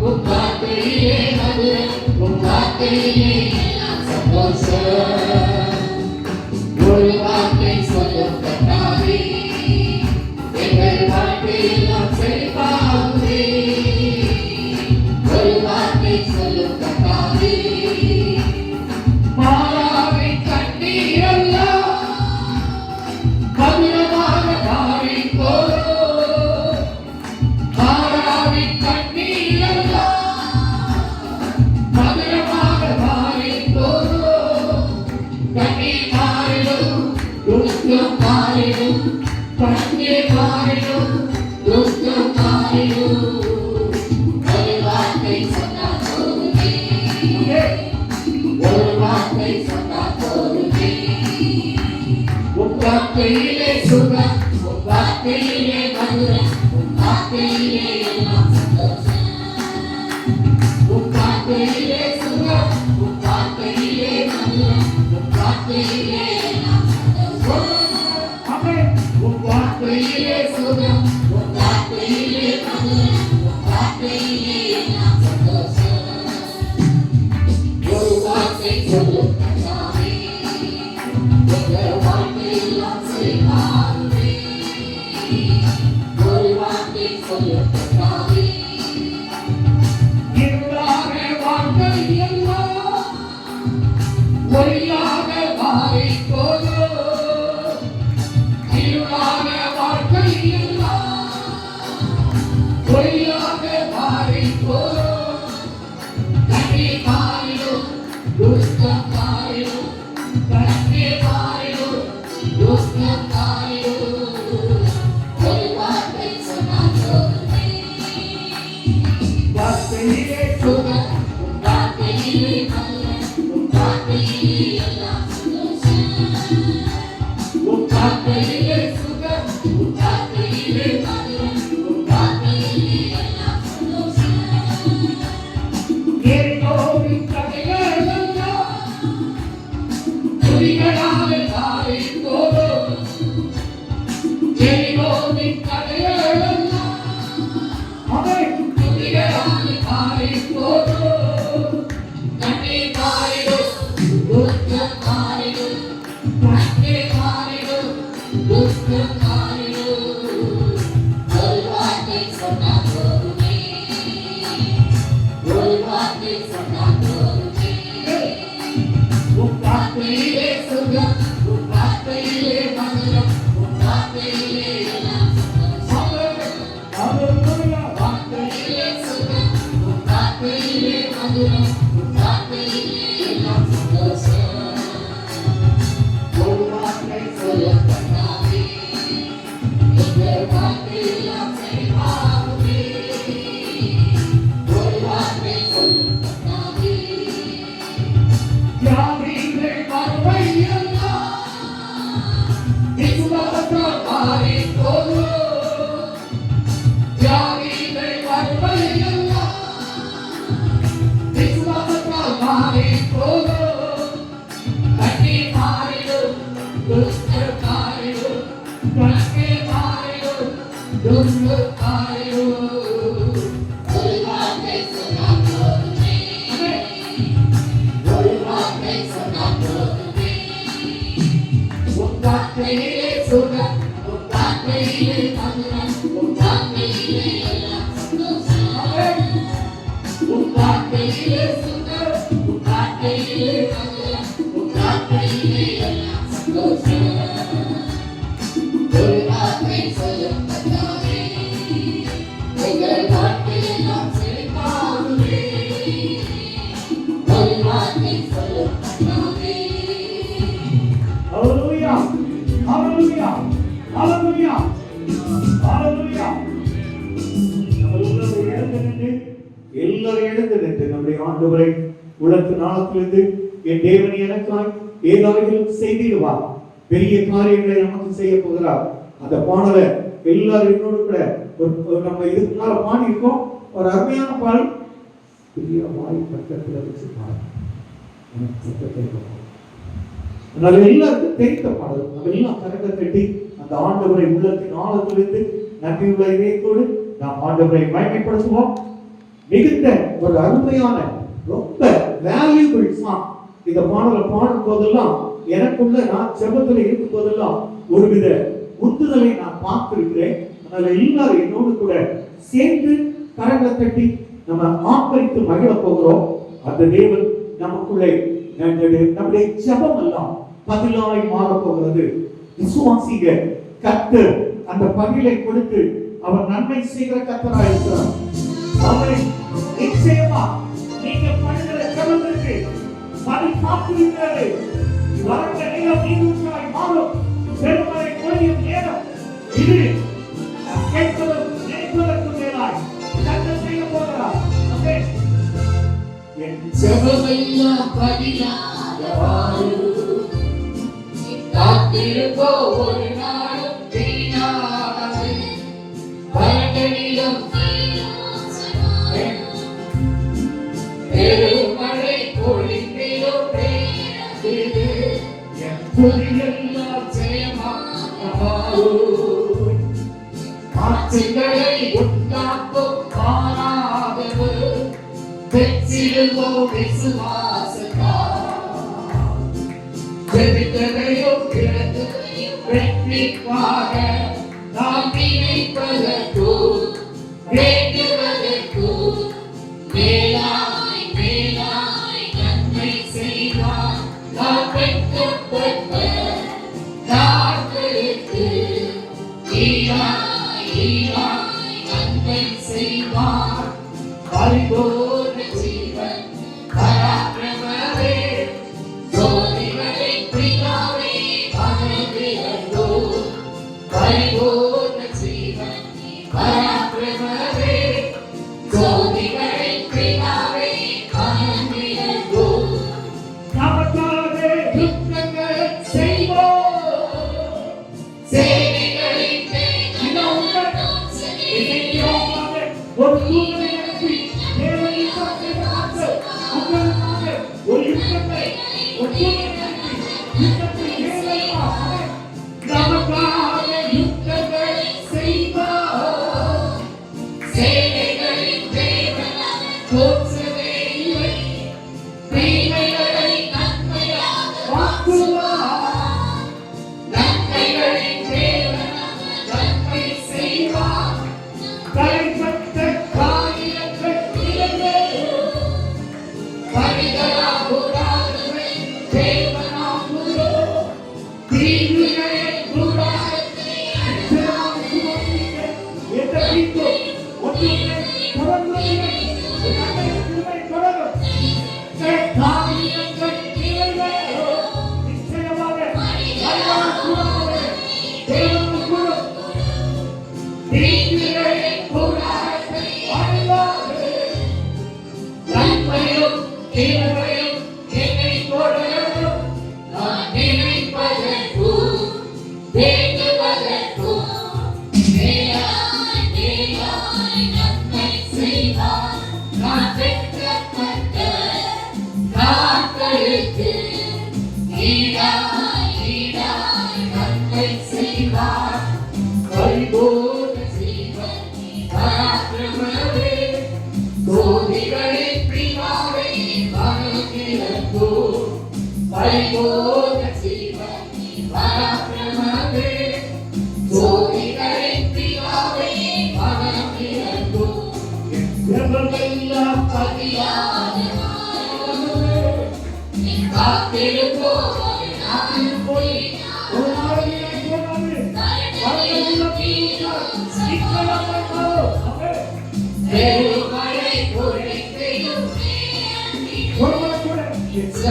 உன் வார்த்தையிலே மதுரம் உன் வார்த்தையிலே வார்த்தையிலே சுகம் உன் வார்த்தையிலே மதுரம் உன் வார்த்தையிலே எல்லாம் சந்தோஷம் உன் வார்த்தையிலே சுகம் உன் வார்த்தையிலே எல்லாம் சந்தோஷம் உன் வார்த்தையிலே சுகம் உன் வார்த்தையிலே எல்லாம் சந்தோஷம் ஒரு வார்த்தை Hallelujah. Don't look high. எல்லாரும் எழுந்து நின்று நம்முடைய ஆண்டவரை உலக நாளத்திலிருந்து என் தேவன் எனக்காய் ஏதாயிலும் செய்திடுவார். பெரிய காரியங்களை நமக்கு செய்ய போகிறார். அந்த பாடலை எல்லாரும் என்னோடு கூட நம்ம இதுக்கு மேல பாடியிருக்கோம். ஒரு அருமையான பாடல். பெரிய வாய் பக்கத்தில் வச்சு பாடல் அதனால எல்லாருக்கும் தெரிந்த பாடல். நம்ம எல்லாம் கரத்தை கட்டி அந்த ஆண்டவரை உள்ளத்தின் ஆழத்திலிருந்து நம்பியுள்ள இதயத்தோடு நாம் ஆண்டவரை மயமைப்படுத்துவோம் மிகுந்த ஒரு அருமையான ரொம்ப வேல்யூபிள் சாங் இந்த பாடலை பாடும் போதெல்லாம் எனக்குள்ள நான் செபத்துல இருக்கும் போதெல்லாம் ஒருவித உந்துதலை நான் பார்த்திருக்கிறேன். அதனால எல்லாரும் என்னோடு கூட சேர்ந்து கரங்களை தட்டி நம்ம ஆப்பரித்து மகிழ போகிறோம். அந்த தேவன் நமக்குள்ளே நம்முடைய நம்முடைய எல்லாம் பதிலாய் மாறப் போகிறது. விசுவாசிக கத்து அந்த பதிலை கொடுத்து அவர் நன்மை செய்கிற கத்தராய் இருக்கிறார் அவரை நிச்சயமா நீங்க பண்ணுகிற ஜெபத்திற்கு பதில் காத்திருக்கிறது வறண்ட நிலம் நீரூற்றாய் மாறும். நேரம் இது. நினைப்பதற்கும் மேலாய். செய்ய போகிறார் காத்திருப்போ ஒரு நாள். காட்சிகளை உண்டாக்கும் மாறாதது வெற்றிடுவோ நாம் Senhor. Vida.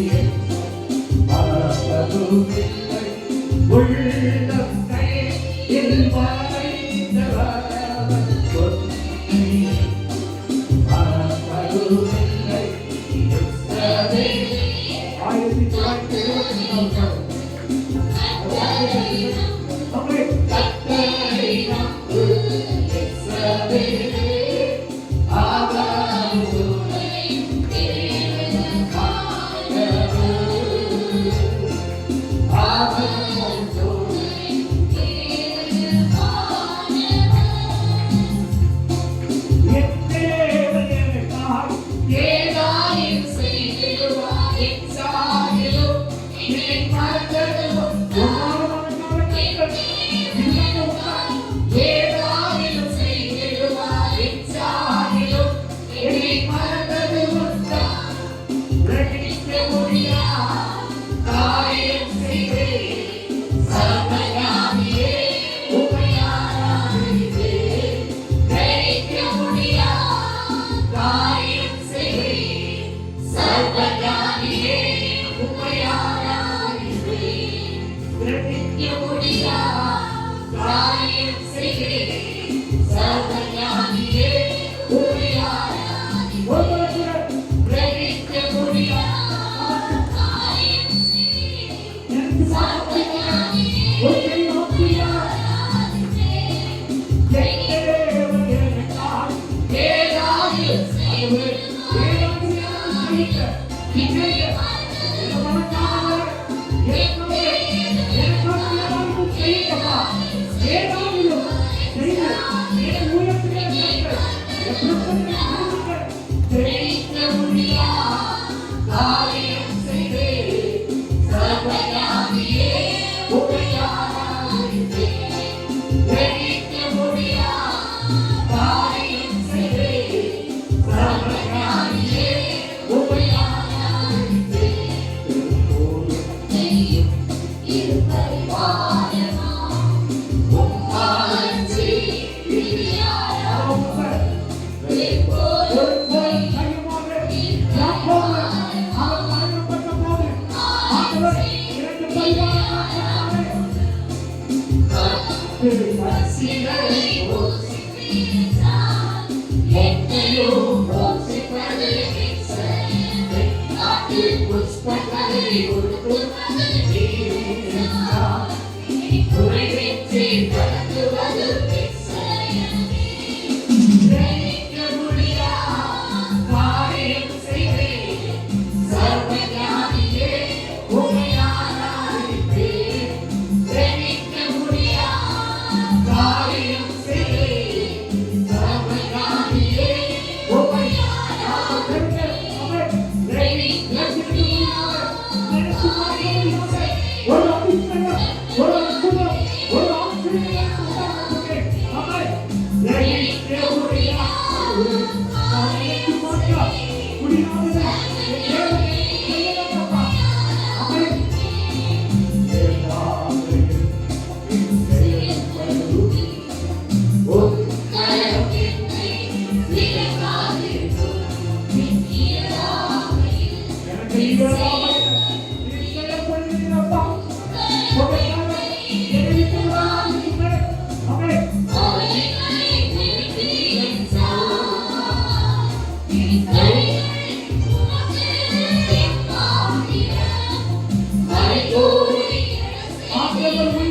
உன்னை மறப்பதுமில்லை. ஆண்டவர்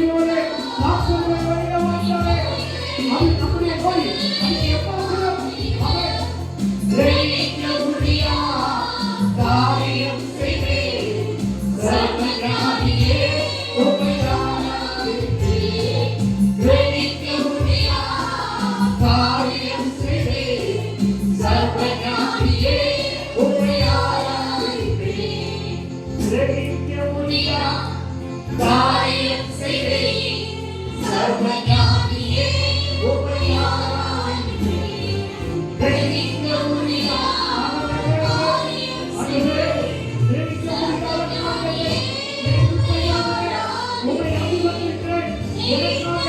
அனுமதிக்கிறேன். எனக்காக,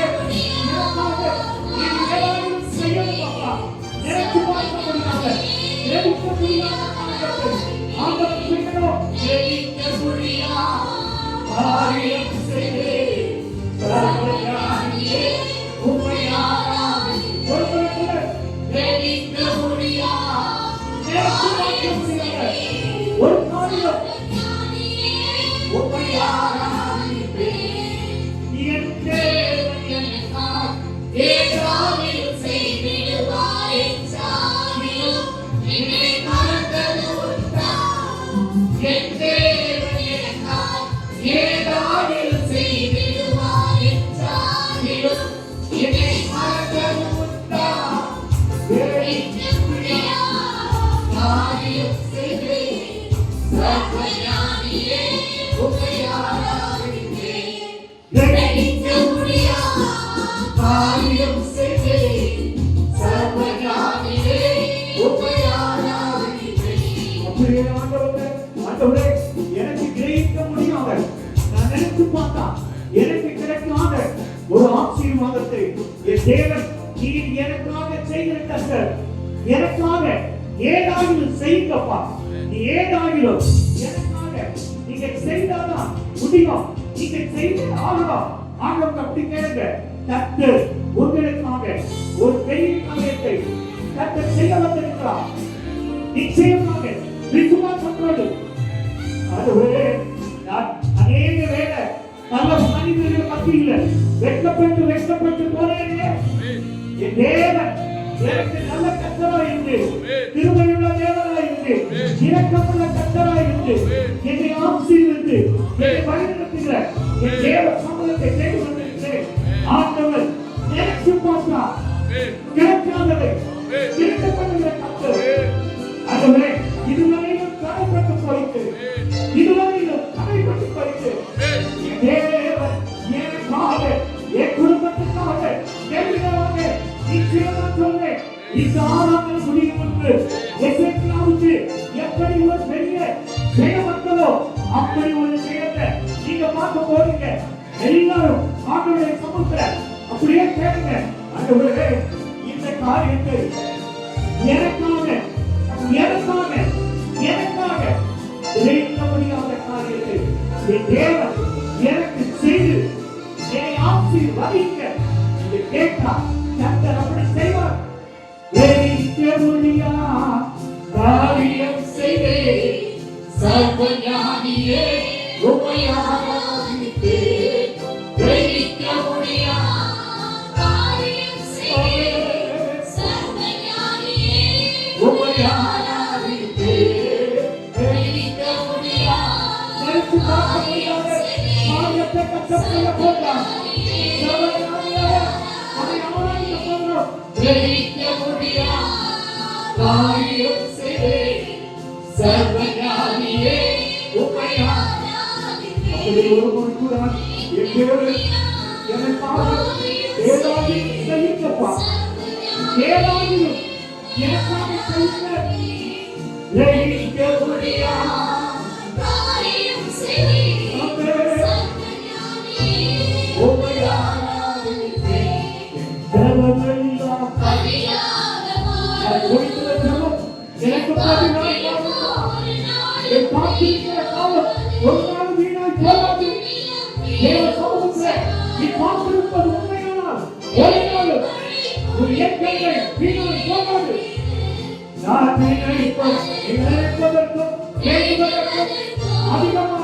நிச்சயமாக விசுவாசத்தோடு அதுவே அநேக வேலை பல மனிதர்கள் மத்தியில் வெட்கப்பட்டு வெட்கப்பட்டு போனேனே. என் தேவன் எனக்கு நல்ல கத்தரா இருந்து திருமையுள்ள தேவனா இருந்து இரக்கமுள்ள கத்தரா இருந்து என்னை ஆசீர்வதித்து என்னை வழிநடத்துகிற என் தேவ சமூகத்தை தேடி வந்திருக்கிறேன். ஆண்டவர் நினைச்சு பார்த்தா கிடைக்காததை கிடைக்கப்படுகிற கத்தர் அதுவே இதுவரையிலும் தடைப்பட்டு போயிட்டு இதுவரையிலும் தடைப்பட்டு போயிட்டு என் எனக்காக என் குடும்பத்துக்காக தேவையாக நிச்சயமா சொன்னேன் இந்த ஆறாமல் முடியும் என்று எசேக்கியாவுக்கு எப்படி ஒரு பெரிய ஜெயம் அப்படி ஒரு ஜெயத்தை நீங்க பார்க்க போறீங்க. எல்லாரும் ஆண்டவருடைய சமூகத்துல அப்படியே கேளுங்க. ஆண்டவரே இந்த காரியத்தை எனக்காக எனக்காக எனக்காக விளைவிக்க முடியாத காரியத்தை என் தேவன் எனக்கு செய்து என்னை ஆசீர்வதிக்க. என்று கேட்டார் கர்த்தர் அப்படி செய்வார். விளைவிக்க முடியாத காரியம் செய்தே சர்வஞானியே உம்மை காரியத்தை கர்த்தர் அதிகமாக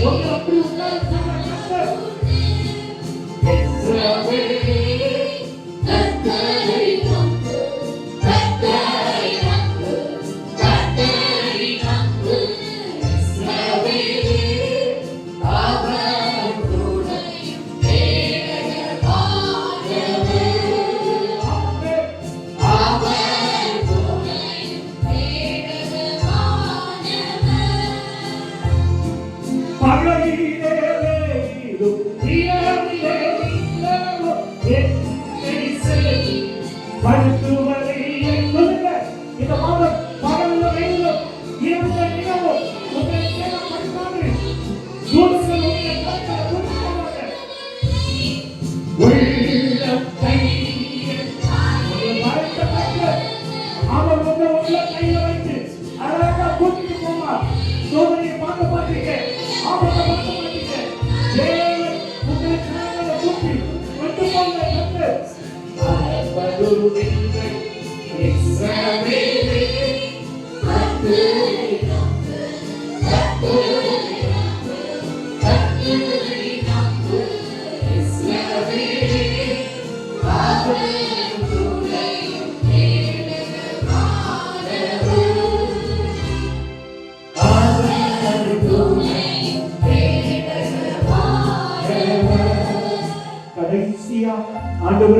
Вот так,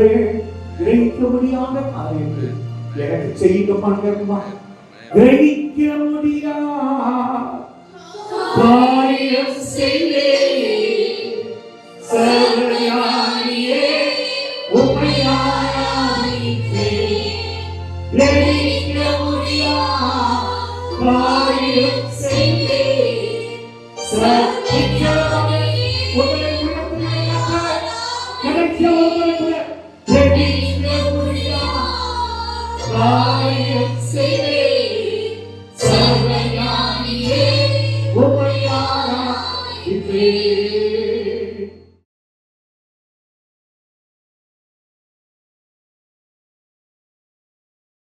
அவர்கள் கிரகிக்க முடியாத காரியங்கள் எனக்கு செய்யுங்க பண்ணுமா கிரகிக்க முடியாத காரியம் செய்தே